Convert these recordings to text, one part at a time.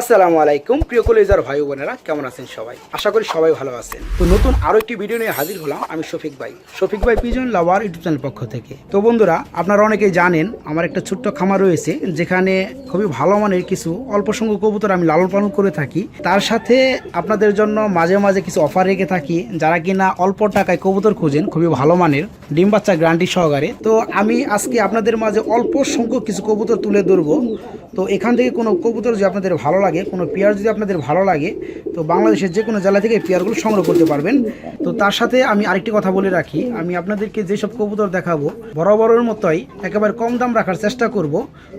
আসসালামু আলাইকুম, প্রিয় কলেজার ভাই বোনেরা, কেমন আছেন সবাই? আশা করি সবাই ভালো আছেন। তো নতুন আরও একটি ভিডিও নিয়ে হাজির হলাম আমি শফিক ভাই। শফিক ভাই পিজন লাভার ইউটিউব চ্যানেল পক্ষ থেকে। তো বন্ধুরা, আপনারা অনেকেই জানেন, আমার একটা ছোট্ট খামার রয়েছে, যেখানে খুবই ভালো মানের কিছু অল্প সংখ্যক কবুতর আমি লালন পালন করে থাকি। তার সাথে আপনাদের জন্য মাঝে মাঝে কিছু অফার রেখে থাকি, যারা কিনা অল্প টাকায় কবুতর খুঁজেন, খুবই ভালো মানের, ডিম বাচ্চা গ্রান্টি সহকারে। তো আমি আজকে আপনাদের মাঝে অল্প সংখ্যক কিছু কবুতর তুলে ধরবো। তো এখান থেকে কোনো কবুতর যদি আপনাদের ভালো লাগে, কোনো পেয়ার যদি আপনাদের ভালো লাগে, তো বাংলাদেশের যে কোনো জেলা থেকে এই পেয়ারগুলো সংগ্রহ করতে পারবেন। তো তার সাথে আমি আরেকটি কথা বলে রাখি, আমি আপনাদেরকে যেসব কবুতর দেখাবো, বরাবরের মতোই একেবারে কম দাম রাখার চেষ্টা করব।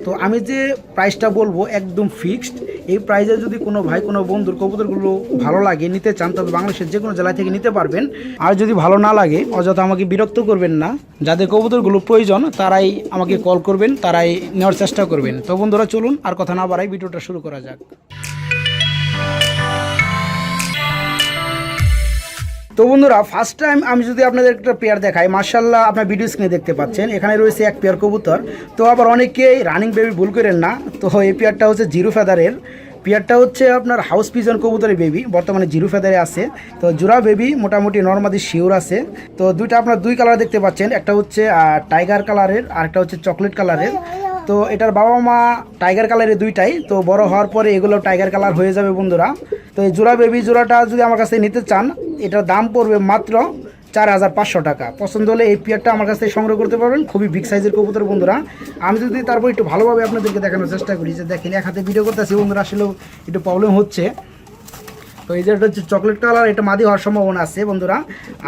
তো আমি যে প্রাইসটা বলব একদম ফিক্সড এই প্রাইজে যদি কোনো ভাই, কোনো বন্ধুর কবুতরগুলো ভালো লাগে নিতে চান, তবে বাংলাদেশের যে কোনো জেলা থেকে নিতে পারবেন। আর যদি ভালো না লাগে, অযথা আমাকে বিরক্ত করবেন না। যাদের কবুতরগুলো প্রয়োজন, তারাই আমাকে কল করবেন, তারাই নেওয়ার চেষ্টা করবেন। তো বন্ধুরা, চলুন আর কথা না বাড়াই, ভিডিওটা শুরু করা যাক। তো বন্ধুরা ফার্স্ট টাইম আমি যদি আপনাদের একটা পেয়ার দেখাই মার্শাল্লাহ আপনার ভিডিও স্ক্রিনে দেখতে পাচ্ছেন। এখানে রয়েছে এক পেয়ার কবুতর। তো আবার অনেকেই রানিং বেবি ভুল করেন না। তো এই পেয়ারটা হচ্ছে জিরো ফেদারের পেয়ারটা হচ্ছে আপনার হাউস পিজন কবুতরের বেবি বর্তমানে জিরো ফেদারে আছে। তো জোড়া বেবি মোটামুটি নর্মাদি শিওর আছে। তো দুইটা আপনার দুই কালার দেখতে পাচ্ছেন। একটা হচ্ছে টাইগার কালারের আর একটা হচ্ছে চকলেট কালারের তো এটার বাবা মা টাইগার কালারের দুইটাই, তো বড় হওয়ার পরে এগুলো টাইগার কালার হয়ে যাবে বন্ধুরা। তো এই জোড়া বেবি জোড়াটা যদি আমার কাছে নিতে চান, এটার দাম পড়বে মাত্র চার হাজার পাঁচশো টাকা। পছন্দ হলে এই পিয়ারটা আমার কাছ থেকে সংগ্রহ করতে পারবেন, খুবই বিগ সাইজের কবুতর বন্ধুরা। আমি যদি তারপর একটু ভালোভাবে আপনাদেরকে দেখানোর চেষ্টা করি, যে দেখেন এক হাতে ভিডিও করতেছি, বন্ধুরা, আসলেও একটু প্রবলেম হচ্ছে। তো এই যে হচ্ছে চকলেট কালার এটা মাদি হওয়ার সম্ভাবনা আছে বন্ধুরা।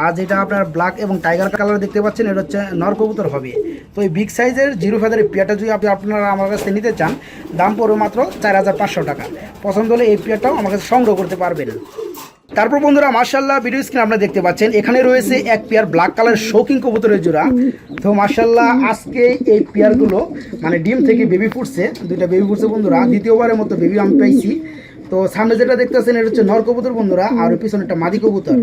আর যেটা আপনার ব্ল্যাক এবং টাইগার কালার দেখতে পাচ্ছেন, এটা হচ্ছে নর কবুতর হবে। তো এই বিগ সাইজের জিরো ফেদারের পেয়ারটা যদি আপনি আপনারা আমার কাছে নিতে চান, দাম পড়বে মাত্র চার হাজার পাঁচশো টাকা। পছন্দ হলে এই পেয়ারটাও আমার কাছে সংগ্রহ করতে পারবেন। তারপর বন্ধুরা মার্শাল্লাহ ভিডিও স্ক্রিন আপনারা দেখতে পাচ্ছেন, এখানে রয়েছে এক পেয়ার ব্ল্যাক কালার শৌকিং কবুতরের জোড়া। তো মার্শাল্লাহ আজকে এই পেয়ারগুলো মানে ডিম থেকে বেবি ফুটছে, দুইটা বেবি ফুটছে বন্ধুরা, দ্বিতীয়বারের মতো বেবি আমি পাইছি। তো সামনে যেটা দেখতেছেন এটা হচ্ছে নর কবুতর বন্ধুরা আর পিছনে একটা মাদি কবুতর।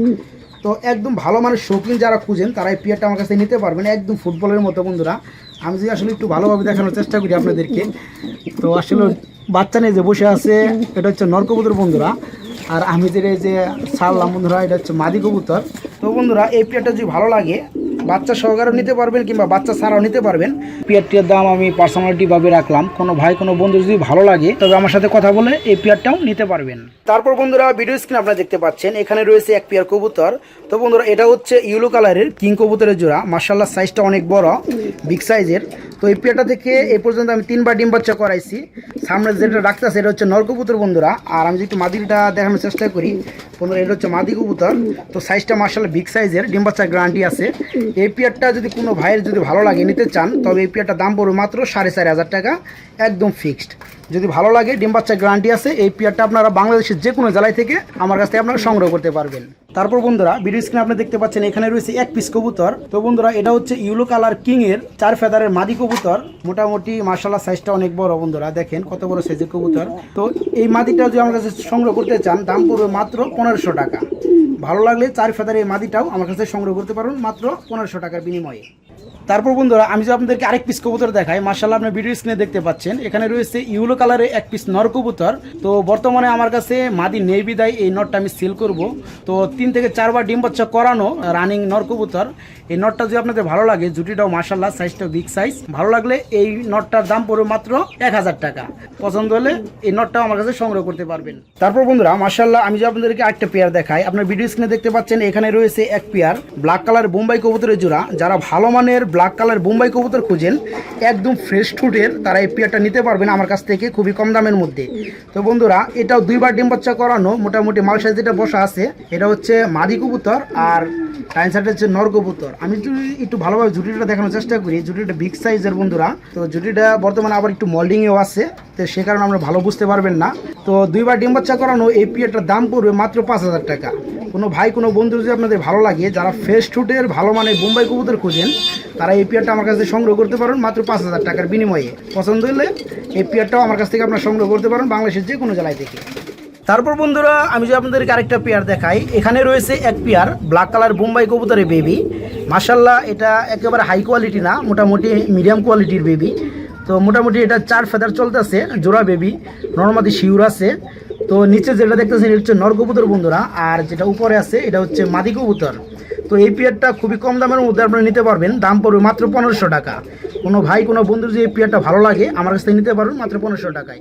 তো একদম ভালো মানের শৌখিন যারা খুঁজেন তারা এই পেয়ারটা আমার কাছে নিতে পারবেন একদম ফুটবলের মতো বন্ধুরা। আমি যদি আসলে একটু ভালোভাবে দেখানোর চেষ্টা করি আপনাদেরকে তো আসলে বাচ্চা নিয়ে যে বসে আছে এটা হচ্ছে নর কবুতর বন্ধুরা। আর আমি যে এই যে ছাড়লাম বন্ধুরা এটা হচ্ছে মাদি কবুতর। তো বন্ধুরা এই পেয়ারটা যদি ভালো লাগে বাচ্চা সহকারেও নিতে পারবেন কিংবা বাচ্চা ছাড়াও নিতে পারবেন। পেয়ারটির দাম আমি পার্সোনালিটিভাবে রাখলাম। কোনো ভাই, কোনো বন্ধু যদি ভালো লাগে, তবে আমার সাথে কথা বলে এই পেয়ারটাও নিতে পারবেন। তারপর বন্ধুরা ভিডিও স্ক্রিন আপনারা দেখতে পাচ্ছেন, এখানে রয়েছে এক পেয়ার কবুতর। তো বন্ধুরা, এটা হচ্ছে ইউলো কালারের কিং কবুতরের জোড়া। মার্শাল্লাহ সাইজটা অনেক বড় বিগ সাইজের তো এই পেয়ারটা থেকে এই পর্যন্ত আমি তিনবার ডিম বাচ্চা করাইছি। সামনে যেটা রাখতেছে এটা হচ্ছে নর কবুতর বন্ধুরা। আর আমি যদি মাদিটা দেখানোর চেষ্টা করি, বন্ধুরা, এটা হচ্ছে মাদি কবুতর। তো সাইজটা মার্শাল্লাহ বিগ সাইজের ডিম বাচ্চার গ্যারান্টি আছে। এই পেয়ারটা যদি কোনো ভাইয়ের যদি ভালো লাগে, নিতে চান, তবে এই পেয়ারটার দাম পড়বে মাত্র সাড়ে চারি হাজার টাকা, একদম ফিক্সড যদি ভালো লাগে, ডিম বাচ্চার গ্যারান্টি আছে, এই পেয়ারটা আপনারা বাংলাদেশের যে কোনো জেলায় থেকে আমার কাছ থেকে আপনারা সংগ্রহ করতে পারবেন। তারপর বন্ধুরা ভিডিও স্ক্রিনে আপনি দেখতে পাচ্ছেন এখানে রয়েছে এক পিস কবুতর। তো বন্ধুরা, এটা হচ্ছে ইউলো কালার কিং এর চার ফেদারের মাদি কবুতর। মোটামুটি মার্শাল্লাহ সাইজটা অনেক বড় বন্ধুরা, দেখেন কত বড় সাইজের কবুতর। তো এই মাদিটা যদি আমার কাছে সংগ্রহ করতে চান, দাম পড়বে মাত্র পনেরোশো টাকা। ভালো লাগলে চার ফেদারের এই মাদিটাও আমার কাছে সংগ্রহ করতে পারবেন মাত্র পনেরোশো টাকার বিনিময়ে। তারপর বন্ধুরা, আমি যদি আপনাদেরকে আরেক পিস কবুতর দেখাই মার্শাল্লাহ আপনি ভিডিও স্ক্রিনে দেখতে পাচ্ছেন, এখানে রয়েছে ইউলো কালারের এক পিস নর কবুতর। তো বর্তমানে আমার কাছে মাদি নেই বিদায়, এই নটটা আমি সেল করব। তো তিন থেকে চারবার ডিম বাচ্চা করানো রানিং নর কবুতর। এই নটটা যদি আপনাদের ভালো লাগে, জুটিটাও মার্শাল্লাহ সাইজটা বিগ সাইজ ভালো লাগলে এই নটটার দাম পড়বে মাত্র এক হাজার টাকা। পছন্দ হলে এই নটটাও আমার কাছে সংগ্রহ করতে পারবেন। তারপর বন্ধুরা মার্শাল্লাহ আমি যদি আপনাদেরকে আরেকটা পেয়ার দেখাই, আপনার ভিডিও স্ক্রিনে দেখতে পাচ্ছেন, এখানে রয়েছে এক পেয়ার ব্ল্যাক কালার বোম্বাই কবুতরের জোড়া। যারা ভালো মানের ব্ল্যাক কালার বোম্বাই কবুতর খুঁজেন, একদম ফ্রেশ ফুটের তারা এই পেয়ারটা নিতে পারবেন আমার কাছ থেকে খুবই কম দামের মধ্যে। তো বন্ধুরা, এটাও দুইবার ডিম বাচ্চা করানো, মোটামুটি মাল সাইজ যেটা বসা আছে। এটা হচ্ছে মাদি কবুতর আর টাইম সাইড হচ্ছে নর কবুতর। আমি যদি একটু ভালোভাবে জুটিটা দেখানোর চেষ্টা করি। জুটিটা বিগ সাইজের বন্ধুরা। তো জুটিটা বর্তমানে আবার একটু মল্ডিংয়েও আছে। তো সে কারণে আমরা ভালো বুঝতে পারবেন না। তো দুইবার ডিম বাচ্চা করানো, এই পেয়ারটার দাম পড়বে মাত্র পাঁচ হাজার টাকা। কোনো ভাই, কোনো বন্ধু যদি আপনাদের ভালো লাগে, যারা ফ্রেশ ফুটের ভালো মানে বোম্বাই কবুতর খুঁজেন, তারা এই পেয়ারটা আমার কাছে সংগ্রহ করতে পারেন, মাত্র পাঁচ হাজার টাকার বিনিময়ে। পছন্দ হলে এই পেয়ারটাও আমার কাছ থেকে আপনারা সংগ্রহ করতে পারেন বাংলাদেশের যে কোনো জেলায় থেকে। তারপর বন্ধুরা, আমি যদি আপনাদেরকে আরেকটা পেয়ার দেখাই, এখানে রয়েছে এক পেয়ার ব্ল্যাক কালার বোম্বাই কবুতরের বেবি মাসাল্লাহ এটা একেবারে হাই কোয়ালিটি না, মোটামুটি মিডিয়াম কোয়ালিটির বেবি তো মোটামুটি এটা চার ফেদার চলতেছে, জোড়া বেবি নর্মাদি শিউর আছে। তো নিচে যেটা দেখতেছেন, এটা হচ্ছে নর কবুতর বন্ধুরা, আর যেটা উপরে আছে, এটা হচ্ছে মাদি কবুতর। তো এই পেয়ারটা খুবই কম দামের মধ্যে আপনারা নিতে পারবেন, দাম পড়বে মাত্র পনেরোশো টাকা। কোনো ভাই, কোনো বন্ধু যে এই পেয়ারটা ভালো লাগে, আমার কাছ থেকে নিতে পারবেন মাত্র পনেরোশো টাকায়।